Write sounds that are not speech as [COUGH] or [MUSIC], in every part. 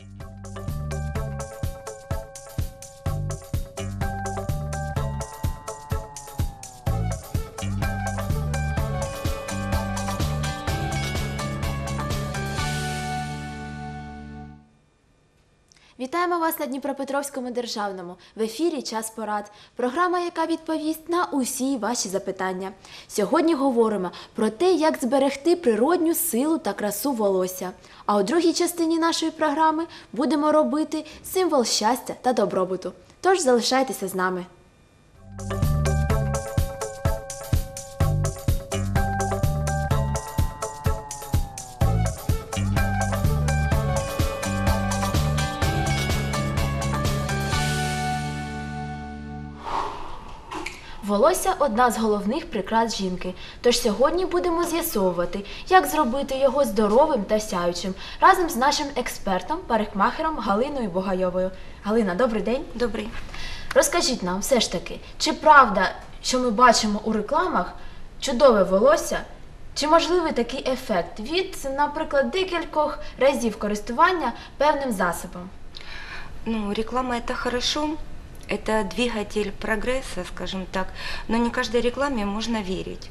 you Вітаємо вас на Дніпропетровському державному. В ефірі Час порад. Програма, яка відповість на усі ваші запитання. Сьогодні говоримо про те, як зберегти природню силу та красу волосся. А у другій частині нашої програми будемо робити символ щастя та добробуту. Тож залишайтеся з нами. Волосся одна з головних прикрас жінки. Тож сьогодні будемо з'ясовувати, як зробити його здоровим та сяючим разом з нашим експертом, парикмахером Галиною Богайовою. Галина, добрий день. Добрий. Розкажіть нам все ж таки, чи правда, що ми бачимо у рекламах чудове волосся? Чи можливий такий ефект від, наприклад, декількох разів користування певним засобом? Ну, реклама это хорошо, это двигатель прогресса, скажем так, но не каждой рекламе можно верить.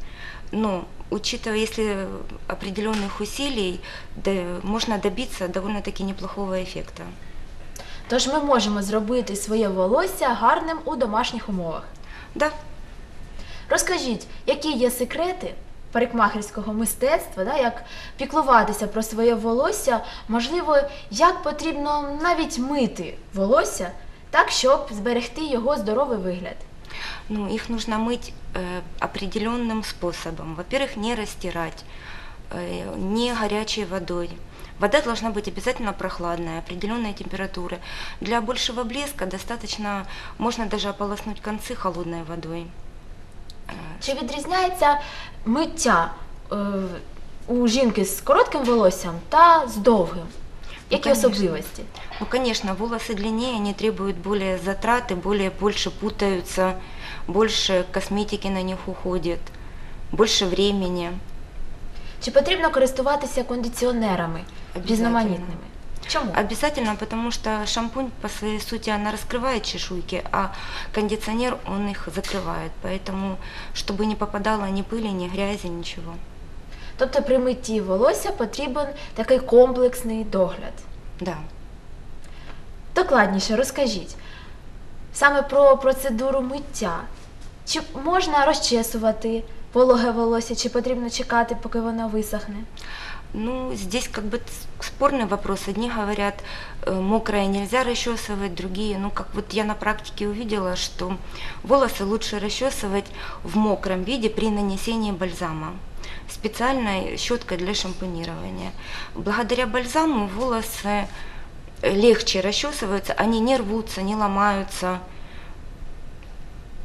Но учитывая, если определенных усилий, да, можно добиться довольно-таки неплохого эффекта. Тож ми можемо зробити своє волосся гарним у домашніх умовах. Да, Розкажіть, які є секрети парикмахерського мистецтва, да, як піклуватися про своє волосся, можливо, як потрібно навіть мити волосся так, щоб зберегти його здоровий вигляд. ну, их нужно мыть э, определенным способом. Во-первых, не растирать, э, не горячей водой. Вода должна быть обязательно прохладная, определенной температуры. Для большего блеска достаточно, можно даже ополоснуть концы холодной водой. Э, Чи відрізняється миття е, у жінки з коротким волоссям та з довгим? Які конечно. особливості? Ну, конечно, волосы длиннее, они требуют более затраты, более больше путаются, больше косметики на них уходит, больше времени. Чи потрібно користуватися кондиціонерами Обязательно. різноманітними? Чому? Обязательно, потому что шампунь по своей сути она раскрывает чешуйки, а кондиционер он их закрывает. Поэтому, чтобы не попадало ни пыли, ни грязи, ничего. Тобто при митті волосся потрібен такий комплексний догляд. Да. Докладніше розкажіть саме про процедуру миття. Чи можна розчесувати вологе волосся, чи потрібно чекати, поки воно висохне? Ну, здесь как бы ц- спорный вопрос. Одни говорят, э, мокрое нельзя расчесывать, другие, ну, как вот я на практике увидела, что волосы лучше расчесывать в мокром виде при нанесении бальзама специальной щеткой для шампунирования. Благодаря бальзаму волосы э, легче расчесываются, они не рвутся, не ломаются.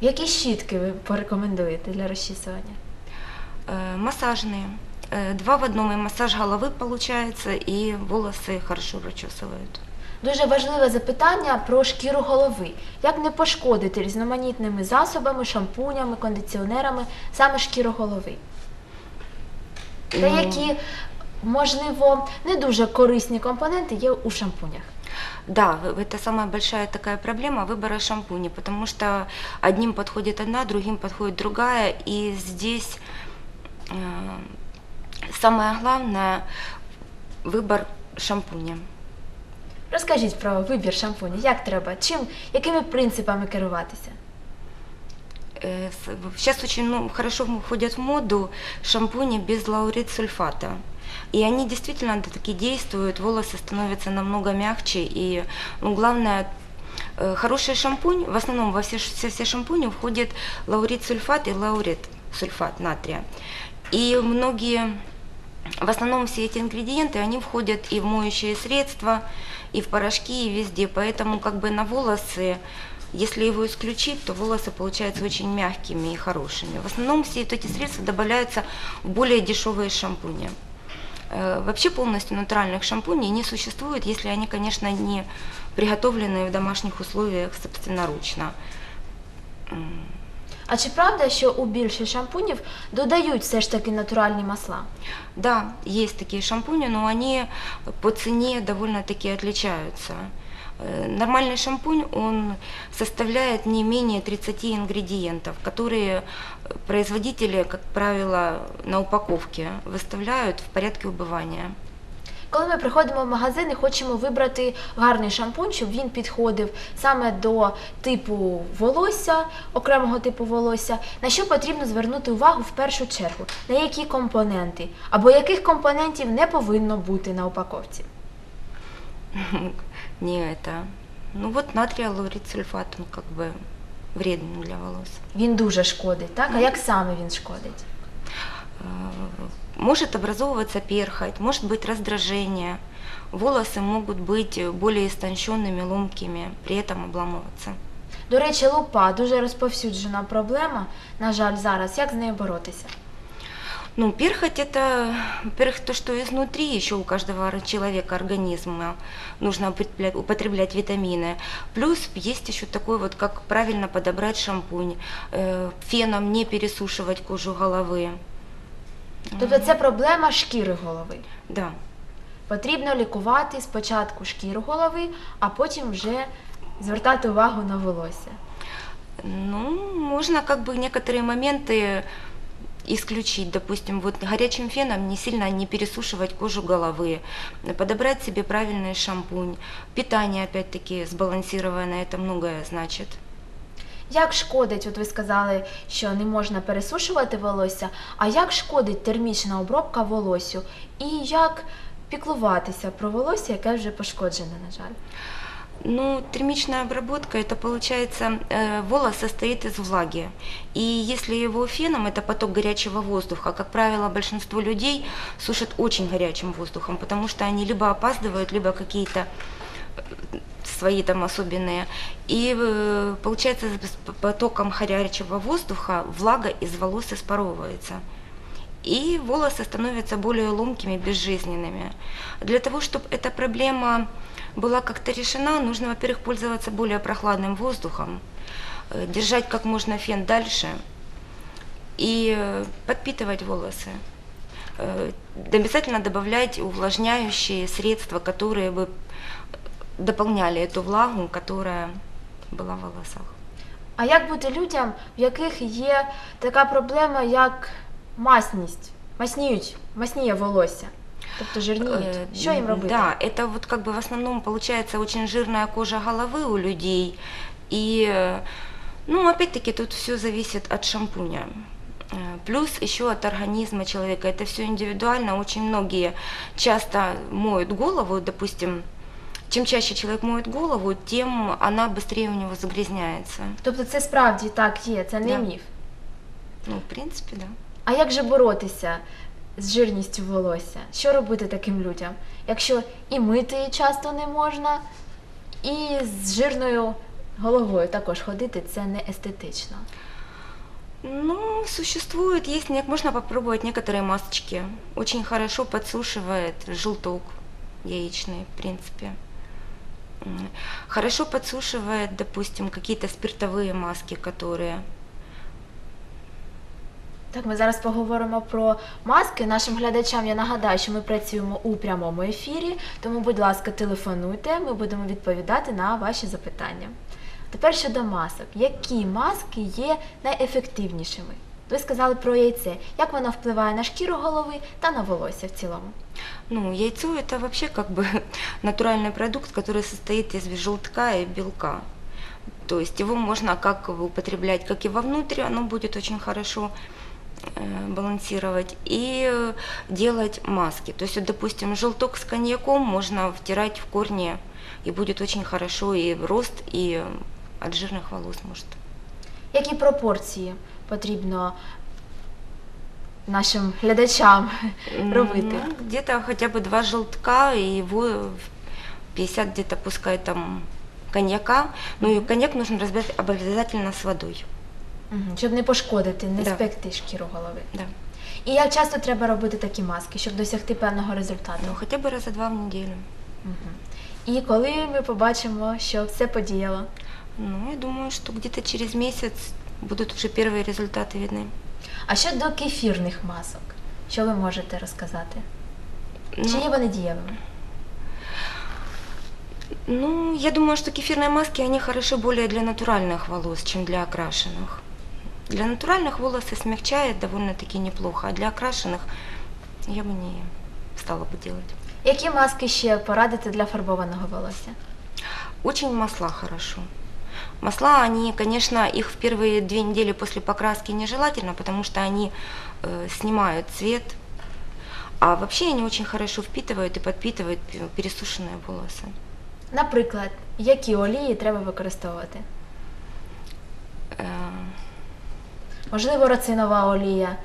Які щітки ви порекомендуєте для розчісування? Э, Массажные. Э, Два в одном, и массаж головы получается, и волосы хорошо расчесывают. Дуже важливе запитання про шкіру голови. Як не пошкодити різноманітними засобами, шампунями, кондиціонерами саме шкіру голови? Та Ну, які, можливо, не дуже корисні компоненти є у шампунях? Да, в- это самая большая такая проблема выбора шампуней, потому что одним подходит одна, другим подходит другая, и здесь э, самое главное выбор шампуня. Розкажіть про вибір шампунів. Як треба? Чим, якими принципами керуватися? Сейчас очень ну, хорошо входят в моду шампуни без лаурит сульфата. И они действительно таки действуют, волосы становятся намного мягче. И ну, главное, э, хороший шампунь, в основном во все, все, все шампуни входит лаурит сульфат и лаурит сульфат натрия. И многие, в основном все эти ингредиенты, они входят и в моющие средства, и в порошки, и везде. Поэтому как бы на волосы если его исключить, то волосы получаются очень мягкими и хорошими. В основном все вот эти средства добавляются в более дешевые шампуни. Э, Вообще полностью натуральных шампуней не существует, если они, конечно, не приготовлены в домашних условиях собственноручно. М, А чи правда, що у більшість шампунів додають все ж таки натуральні масла? Да, есть такие шампуни, но они по цене довольно-таки отличаются. Э, Нормальный шампунь, он составляет не менее 30 ингредиентов, которые э, производители, как правило, на упаковке выставляют в порядке убывания. Коли ми приходимо в магазин і хочемо вибрати гарний шампунь, щоб він підходив саме до типу волосся, окремого типу волосся, на що потрібно звернути увагу в першу чергу, на які компоненти, або яких компонентів не повинно бути на упаковці. [LAUGHS] Не это. Ну вот натриалурит сульфат, он как бы вредный для волос. Він дуже шкодить, так? А як саме він шкодить? Э, Может образовываться перхоть, может быть раздражение. Волосы могут быть более истонченными, ломкими, при этом обламываться. До речі, лупа дуже розповсюджена проблема. На жаль, зараз як з нею боротися? Ну, перхоть это, во-первых, то, что изнутри еще у каждого ор- человека организма нужно употреблять, употреблять витамины. Плюс есть еще такой вот, как правильно подобрать шампунь, э, феном не пересушивать кожу головы. Тобто це проблема шкіри голови. Да. Потрібно лікувати спочатку шкіру голови, а потім вже звертати увагу на волосся. Ну, можно как бы некоторые моменты исключить, допустим, вот горячим феном не сильно не пересушивать кожу головы, подобрать себе правильный шампунь, питание опять-таки сбалансированное, это многое значит. Як шкодить, от ви сказали, що не можна пересушувати волосся, а як шкодить термічна обробка волосю і як піклуватися про волосся, яке вже пошкоджене, на жаль. Ну, термичная обработка, это получается, э, волос состоит из влаги. И если его феном, это поток горячего воздуха, как правило, большинство людей сушат очень горячим воздухом, потому что они либо опаздывают, либо какие-то э, свои там особенные. И э, получается, с потоком горячего воздуха влага из волос испаровывается. И волосы становятся более ломкими, безжизненными. Для того, чтобы эта проблема была как-то решена, нужно, во-первых, пользоваться более прохладным воздухом, э, держать как можно фен дальше и э, подпитывать волосы. Э, Обязательно добавлять увлажняющие средства, которые бы дополняли эту влагу, которая была в волосах. А як бути людям, в яких є така проблема, як масність? Масніють, масніє волосся, тобто жирніють. Э, Що їм робити? Да, это вот как бы в основном получается очень жирная кожа головы у людей. И, э, ну, опять-таки, тут все зависит от шампуня. Э, Плюс еще от организма человека. Это все индивидуально. Очень многие часто моют голову, допустим, чем чаще человек моет голову, тем она быстрее у него загрязняется. Тобто це справді так є, це не Да. міф. Ну, в принципе, да. А як же боротися з жирністю волосся? Що робити таким людям? Якщо і мити часто не можна, і з жирною головою також ходити це не естетично. Ну, существует, есть, не- можно попробовать некоторые масочки. Очень хорошо подсушивает желток яичный, в принципе. М, Хорошо подсушивает, допустим, какие-то спиртовые маски, которые... Так, ми зараз поговоримо про маски. Нашим глядачам я нагадаю, що ми працюємо у прямому ефірі, тому, будь ласка, телефонуйте, ми будемо відповідати на ваші запитання. Тепер щодо масок. Які маски є найефективнішими? Ви сказали про яйце. Як воно впливає на шкіру голови та на волосся в цілому? Ну, яйцо это вообще как бы [LAUGHS] натуральный продукт, который состоит из желтка и белка. То есть его можно как бы употреблять как и вовнутрь, оно будет очень хорошо э, балансировать, и э, делать маски. То есть, вот, допустим, желток с коньяком можно втирать в корни, и будет очень хорошо и рост, и э, от жирных волос может. Які пропорції потрібно нашим глядачам робити? Ну, где-то хотя бы два желтка, и его 50 где-то пускай там коньяка. Ну и коньяк нужно разбавлять обязательно с водой. Мгм, Щоб не пошкодити, не Да. спекти шкіру голови. Да. І як часто треба робити такі маски, щоб досягти певного результату? Ну, хотя бы раза два в неделю. Мгм. І коли ми побачимо, що все подіяло? Ну, я думаю, что где-то через месяц будут уже первые результаты видны. А щодо кефірних масок, що ви можете розказати? Чи Ну, є вони дієвими? Ну, я думаю, что кефирные маски, они хороши более для натуральных волос, чем для окрашенных. Для натуральных волосы смягчает довольно-таки неплохо, а для окрашенных я бы не стала бы делать. Які маски ще порадите для фарбованого волосся? Очень масла хорошо. Масла, они, конечно, их в первые две недели после покраски нежелательно, потому что они э, снимают цвет. А вообще они очень хорошо впитывают и подпитывают пе- пересушенные волосы. Наприклад, які олії треба використовувати? Э, Можливо, роцинова олія.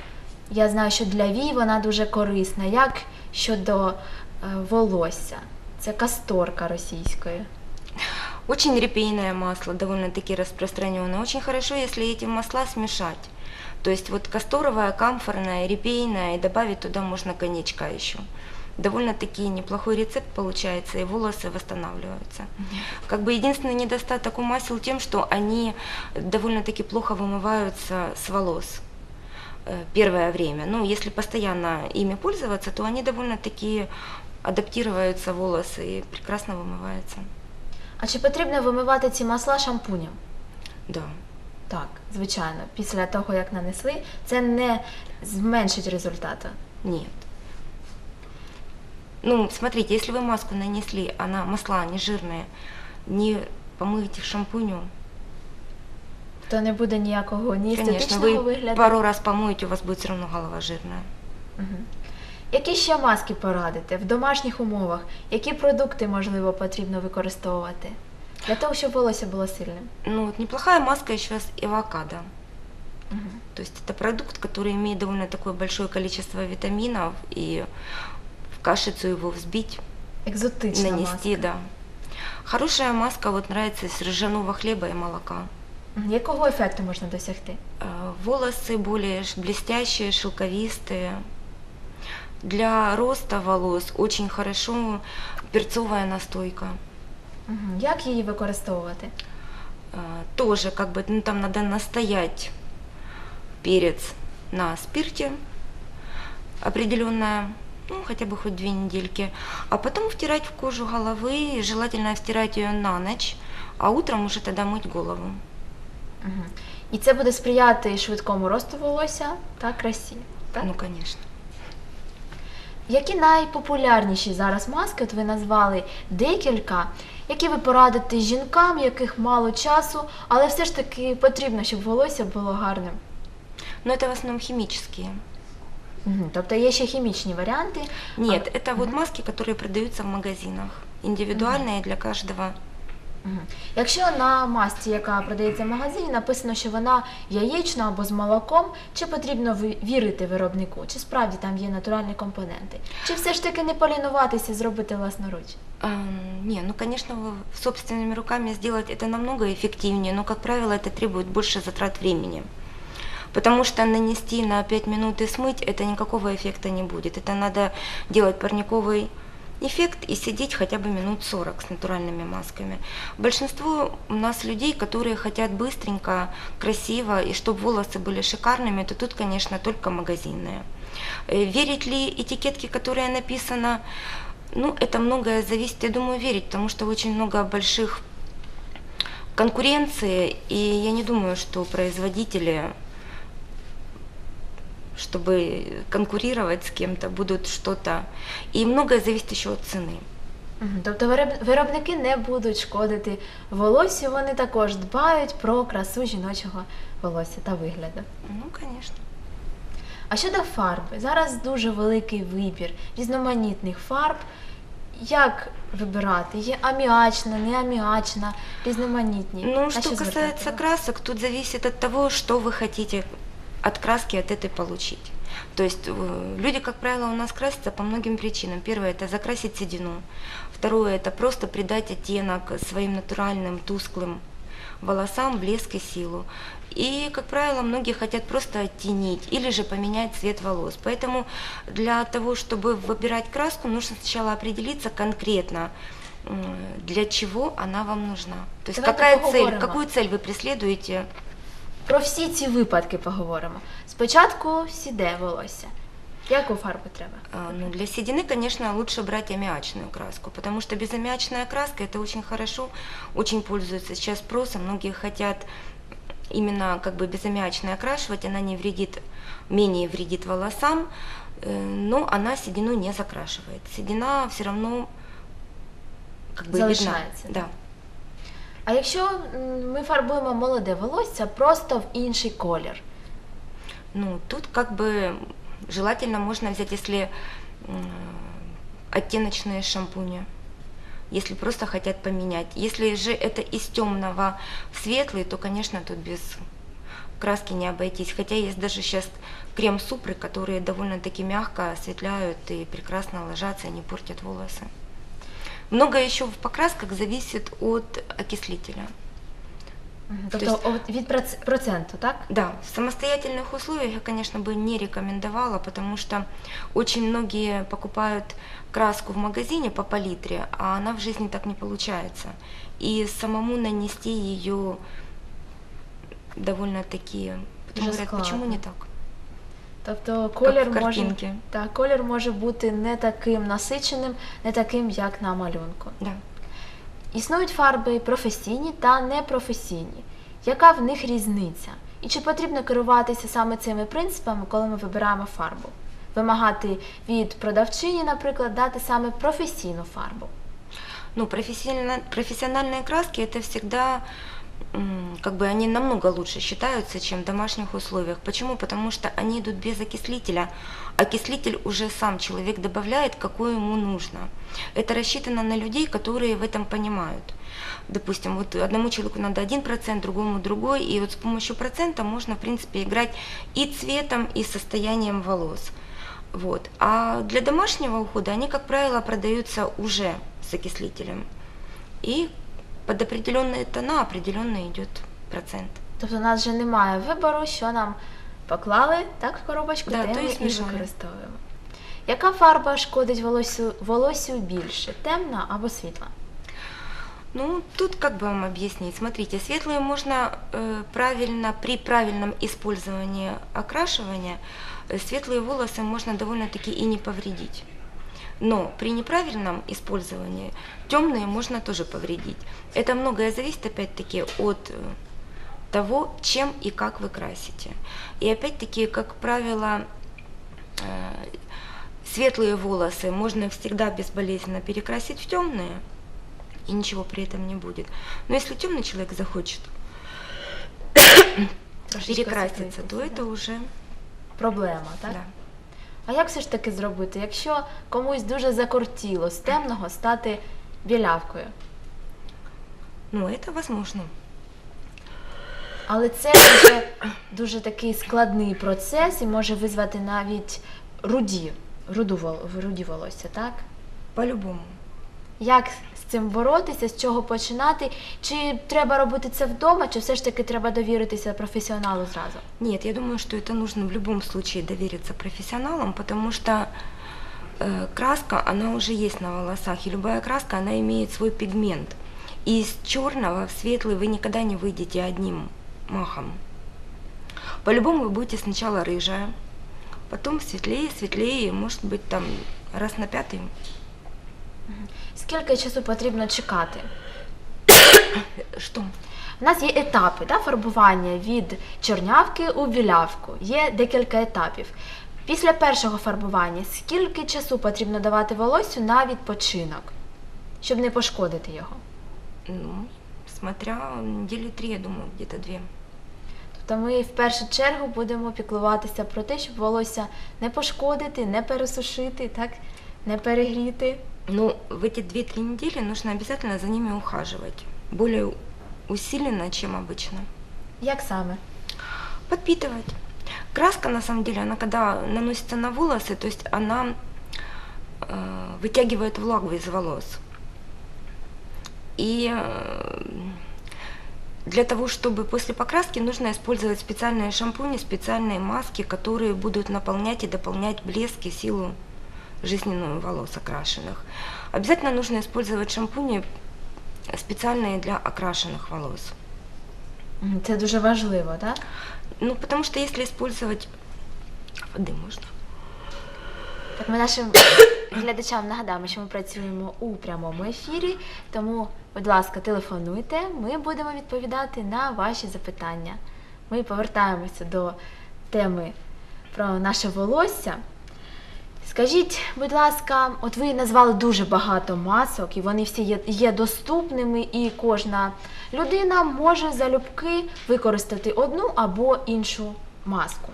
Я знаю, що для вій вона дуже корисна. Як щодо е, волосся? Це касторка російською. Очень репейное масло, довольно-таки распространенное. Очень хорошо, если эти масла смешать. То есть вот касторовое, камфорное, репейное, и добавить туда можно коньячка еще Довольно-таки неплохой рецепт получается, и волосы восстанавливаются. Как бы единственный недостаток у масел тем, что они довольно-таки плохо вымываются с волос э, первое время. Ну, если постоянно ими пользоваться, то они довольно-таки адаптируются волосы и прекрасно вымываются. А чи потрібно вимивати ці масла шампунем? Да. Так, звичайно, після того, як нанесли, це не зменшить результату. Нет. Ну, смотрите, если вы маску нанесли, она масла не жирные, не помыете шампунем, То не буде ніякого ні конечно, естетичного вы вигляду. пару раз помоете, у вас будет все равно голова жирная. Мгм. Які ще маски порадите в домашніх умовах? Які продукти, можливо, потрібно використовувати для того, щоб волосся було сильним? Ну, вот неплохая маска еще с авокадо. Мгм. То есть это продукт, который имеет довольно такое большое количество витаминов, и в кашицу его взбить, Екзотична нанести, маска. да. Хорошая маска вот нравится из ржаного хлеба и молока. Мгм. Якого ефекту можна досягти? Э, Волосы более ш- блестящие, шелковистые. Для роста волос очень хорошо перцовая настойка. Мгм. Як її використовувати? Э, Тоже как бы ну, там надо настоять перец на спирте определенное, ну хотя бы хоть две недельки, а потом втирать в кожу головы, желательно втирать ее на ночь, а утром уже тогда мыть голову. Мгм. І це буде сприяти швидкому росту волосся та красі. Так? Ну конечно. Які найпопулярніші зараз маски, от ви назвали декілька, які ви порадите жінкам, яких мало часу, але все ж таки потрібно, щоб волосся було гарним. Но это в основном химические. Мгм. Тобто є ще хімічні варіанти. Нет, А, это вот мгм. маски, которые продаются в магазинах. Индивидуальные для каждого. Мгм. Якщо на масці, яка продається в магазині, написано, що вона яєчна або з молоком, чи потрібно ви- вірити виробнику, чи справді там є натуральні компоненти, чи все ж таки не полінуватися і зробити власноруч? Эм, Не, ну, конечно, в- собственными руками сделать это намного эффективнее, но, как правило, это требует больше затрат времени. Потому что нанести на 5 минут и смыть, это никакого эффекта не будет. Это надо делать парниковый эффект и сидеть хотя бы минут 40 с натуральными масками. Большинство у нас людей, которые хотят быстренько, красиво и чтобы волосы были шикарными, то тут, конечно, только магазинные. Э, Верить ли этикетке, которая написана, ну, это многое зависит, я думаю, верить, потому что очень много больших конкуренции, и я не думаю, что производители, чтобы конкурировать с кем-то, будут что-то. И многое зависит еще от цены. Мгм. Тобто вироб- виробники не будуть шкодити волоссю, вони також дбають про красу жіночого волосся та вигляду. Ну, конечно. А щодо фарби, зараз дуже великий вибір різноманітних фарб. Як вибирати? Є аміачна, не аміачна, різноманітні. Ну, На что звертати касается увагу? красок, тут зависит от того, что вы хотите от краски от этой получить. То есть э, люди, как правило, у нас красятся по многим причинам. Первое – это закрасить седину. Второе – это просто придать оттенок своим натуральным, тусклым волосам, блеск и силу. И, как правило, многие хотят просто оттенить или же поменять цвет волос. Поэтому для того, чтобы выбирать краску, нужно сначала определиться конкретно, для чего она вам нужна. То есть Давайте какая цель, какую цель вы преследуете про всі ці випадки поговоримо. Спочатку сіде волосся. Яку фарбу треба? А, Ну, для седины, конечно, лучше брать аммиачную краску, потому что безаммиачная краска это очень хорошо, очень пользуется сейчас спросом. Многие хотят именно как бы безаммиачно окрашивать, она не вредит, менее вредит волосам, э, но она седину не закрашивает. Седина все равно как бы видна. Залишается, Да. А якщо м, ми фарбуємо молоде волосся просто в інший колір? Ну, тут как бы желательно можно взять, если м, оттеночные шампуни, если просто хотят поменять. Если же это из темного в светлый, то, конечно, тут без краски не обойтись. Хотя есть даже сейчас крем-супры, которые довольно-таки мягко осветляют и прекрасно ложатся, и не портят волосы. Много еще в покрасках зависит от окислителя. Тобто есть- от від проц- проценту, так? Да, в самостоятельных условиях я, конечно, бы не рекомендовала, потому что очень многие покупают краску в магазине по палитре, а она в жизни так не получается. И самому нанести ее довольно-таки... Говорят, почему не так? Тобто колір в може, так, колір може бути не таким насиченим, не таким, як на малюнку. Да. Існують фарби професійні та непрофесійні. Яка в них різниця? І чи потрібно керуватися саме цими принципами, коли ми вибираємо фарбу? Вимагати від продавчині, наприклад, дати саме професійну фарбу. Ну, профессионально- профессиональные краски это всегда как бы они намного лучше считаются, чем в домашних условиях. Почему? Потому что они идут без окислителя. Окислитель уже сам человек добавляет, какой ему нужно. Это рассчитано на людей, которые в этом понимают. Допустим, вот одному человеку надо один процент, другому другой, и вот с помощью процента можно, в принципе, играть и цветом, и состоянием волос. Вот. А для домашнего ухода они, как правило, продаются уже с окислителем. И под определенные тона определенно идет процент. Тобто у нас вже немає вибору, що нам поклали так в коробочку, Да, те то ми і і смішали. використовуємо. Яка фарба шкодить волосю, волосю більше? Темна або світла? Ну, тут как бы вам объяснить. Смотрите, светлые можно э, правильно, при правильном использовании окрашивания, э, светлые волосы можно довольно-таки и не повредить. Но при неправильном использовании темные можно тоже повредить. Это многое зависит опять-таки от э, того, чем и как вы красите. И опять-таки, как правило, э, светлые волосы можно всегда безболезненно перекрасить в темные, и ничего при этом не будет. Но если темный человек захочет [COUGHS] перекраситься, то это уже проблема, так? да. А як все ж таки зробити, якщо комусь дуже закортіло з темного стати білявкою? Ну, это возможно. Але це дуже, дуже такий складний процес і може визвати навіть руді, руду, вол- руді волосся, так? По-любому. Як цим боротися, з чого починати? Чи треба робити це вдома, чи все ж таки треба довіритися професіоналу зразу? Нет, я думаю, что это нужно в любом случае довериться профессионалам, потому что э, краска, она уже есть на волосах, и любая краска, она имеет свой пигмент. И из черного в светлый вы никогда не выйдете одним махом. По-любому вы будете сначала рыжая, потом светлее, светлее, может быть там раз на пятый. Скільки часу потрібно чекати? [COUGHS] Что? У нас є етапи да, фарбування від чорнявки у білявку. Є декілька етапів. Після першого фарбування скільки часу потрібно давати волоссю на відпочинок, щоб не пошкодити його? Ну, смотря недели три, я думаю, где-то две. Тобто ми в першу чергу будемо піклуватися про те, щоб волосся не пошкодити, не пересушити, так, не перегріти. Ну, в эти 2-3 недели нужно обязательно за ними ухаживать. Более усиленно, чем обычно. Як саме? Подпитывать. Краска, на самом деле, она когда наносится на волосы, то есть она э, вытягивает влагу из волос. И э, для того, чтобы после покраски нужно использовать специальные шампуни, специальные маски, которые будут наполнять и дополнять блеск и силу жизненную волос окрашенных. Обязательно нужно использовать шампуни специальные для окрашенных волос. Мгм, Це дуже важливо, так? Ну, потому что если использовать воды можно. Так ми нашим [COUGHS] глядачам нагадаємо, що ми працюємо у прямому ефірі, тому, будь ласка, телефонуйте, ми будемо відповідати на ваші запитання. Ми повертаємося до теми про наше волосся. Скажіть, будь ласка, от ви назвали дуже багато масок, і вони всі є, є доступними, і кожна людина може залюбки використати одну або іншу маску.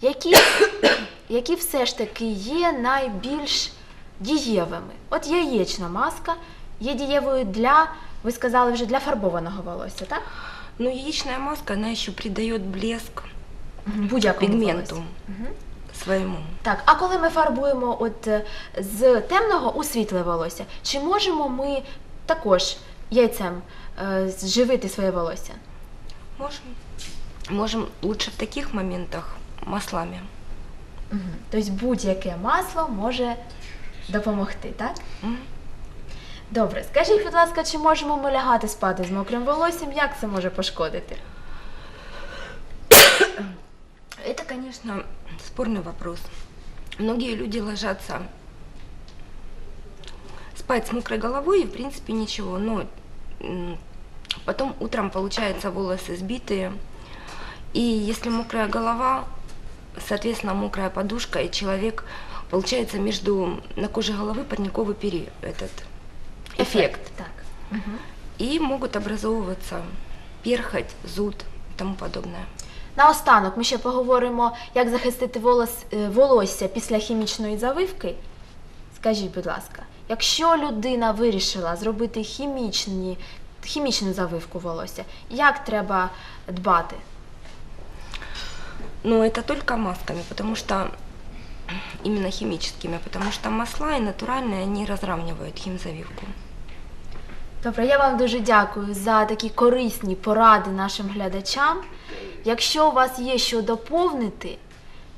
Які, [COUGHS] які все ж таки є найбільш дієвими? От яєчна маска є дієвою для, ви сказали вже для фарбованого волосся, так? Но яичная маска, она еще придает блеск Будь-якому пигменту волоссю. Мгм. Своему. Так, а коли ми фарбуємо от е, з темного у світле волосся, чи можемо ми також яйцем е, зживити своє волосся? Можем. Можем лучше в таких моментах маслами. Угу. Тобто будь-яке масло може допомогти, так? М. Добре, скажіть, будь ласка, чи можемо ми лягати спати з мокрим волоссям? Як це може пошкодити? Это, конечно, спорный вопрос. Многие люди ложатся спать с мокрой головой, и, в принципе, ничего. Но потом утром, получается, волосы сбитые. И если мокрая голова, соответственно, мокрая подушка, и человек, получается, между на коже головы парниковый пери этот эффект. Так. Угу. И могут образовываться перхоть, зуд и тому подобное. Наостанок ми ще поговоримо, як захистити волос, е, волосся після хімічної завивки. Скажіть, будь ласка, якщо людина вирішила зробити хімічні, хімічну завивку волосся, як треба дбати? Но это только масками, потому что [CLEARS THROAT] именно химическими, потому что масла и натуральные, они разравнивают химзавивку. Добре, я вам дуже дякую за такі корисні поради нашим глядачам. Якщо у вас є що доповнити,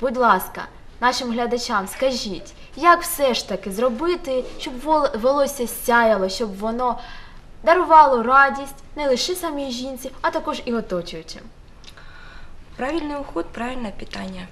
будь ласка, нашим глядачам скажіть, як все ж таки зробити, щоб волосся сяяло, щоб воно дарувало радість не лише самій жінці, а також і оточуючим. Правильный уход, правильное питание.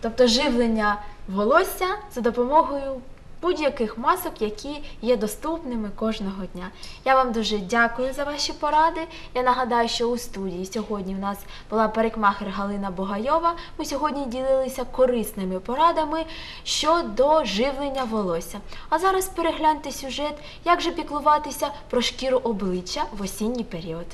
Тобто живлення волосся за допомогою будь-яких масок, які є доступними кожного дня. Я вам дуже дякую за ваші поради. Я нагадаю, що у студії сьогодні в нас була парикмахер Галина Богайова. Ми сьогодні ділилися корисними порадами щодо живлення волосся. А зараз перегляньте сюжет, як же піклуватися про шкіру обличчя в осінній період.